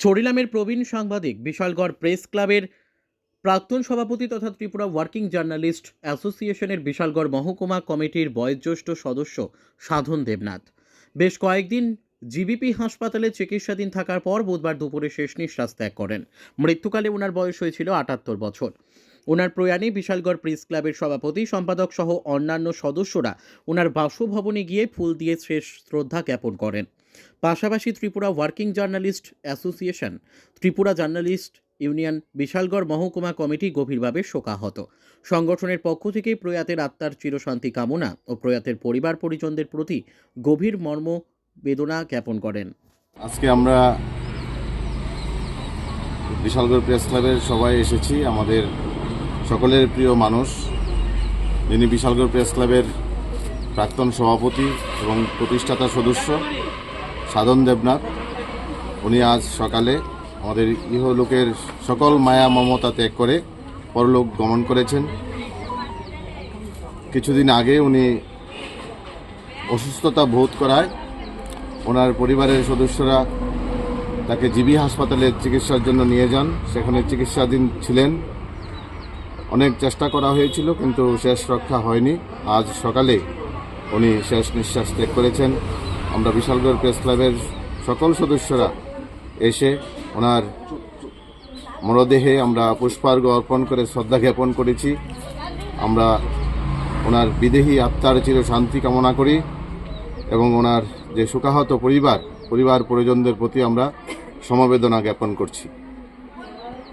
চরিলামের প্রবীণ সাংবাদিক বিশালগড় প্রেস ক্লাবের প্রাক্তন সভাপতি তথা ত্রিপুরা ওয়ার্কিং জার্নালিস্ট অ্যাসোসিয়েশনের বিশালগড় মহকুমা কমিটির বয়োজ্যেষ্ঠ সদস্য সাধন দেবনাথ। বেশ কয়েকদিন জিবিপি হাসপাতালে চিকিৎসাধীন থাকার পর বুধবার দুপুরে শেষ নিঃশ্বাস ত্যাগ করেন। মৃত্যুকালে ওনার বয়স হয়েছিল আটাত্তর বছর। ওনার প্রয়াণে বিশালগড় প্রেস ক্লাবের সভাপতি, সম্পাদক সহ অন্যান্য সদস্যরা ওনার বাসভবনে গিয়ে ফুল দিয়ে শেষ শ্রদ্ধা জ্ঞাপন করেন। পাশাপাশি Tripura working journalist association, Tripura journalist union Bishalgarh মহকুমা কমিটি গভীরভাবে শোকাহত। সংগঠনের পক্ষ থেকে প্রয়াতের আত্মার চিরশান্তি কামনা ও প্রয়াতের পরিবার পরিজনদের প্রতি গভীর মর্ম বেদনা জ্ঞাপন করেন। আজকে আমরা বিশালগড় প্রেস ক্লাবের সবাই এসেছি। আমাদের সকলের প্রিয় মানুষ, যিনি বিশালগড় প্রেস ক্লাবের প্রাক্তন সভাপতি এবং প্রতিষ্ঠাতা সদস্য সাধন দেবনাথ। উনি আজ সকালে আমাদের ইহলোকের সকল মায়া মমতা ত্যাগ করে পরলোক গমন করেছেন। কিছুদিন আগে উনি অসুস্থতা বোধ করায় ওনার পরিবারের সদস্যরা তাকে জিবি হাসপাতালে চিকিৎসার জন্য নিয়ে যান। সেখানে চিকিৎসাধীন ছিলেন। অনেক চেষ্টা করা হয়েছিল কিন্তু শেষ রক্ষা হয়নি। আজ সকালে উনি শেষ নিঃশ্বাস ত্যাগ করেছেন। আমরা বিশালগড় প্রেস ক্লাবের সকল সদস্যরা এসে ওনার মরদেহে আমরা পুষ্পার্ঘ অর্পণ করে শ্রদ্ধা জ্ঞাপন করেছি। আমরা ওনার বিদেহী আত্মার চির শান্তি কামনা করি এবং ওনার যে শোকাহত পরিবার পরিবার পরিজনদের প্রতি আমরা সমবেদনা জ্ঞাপন করছি।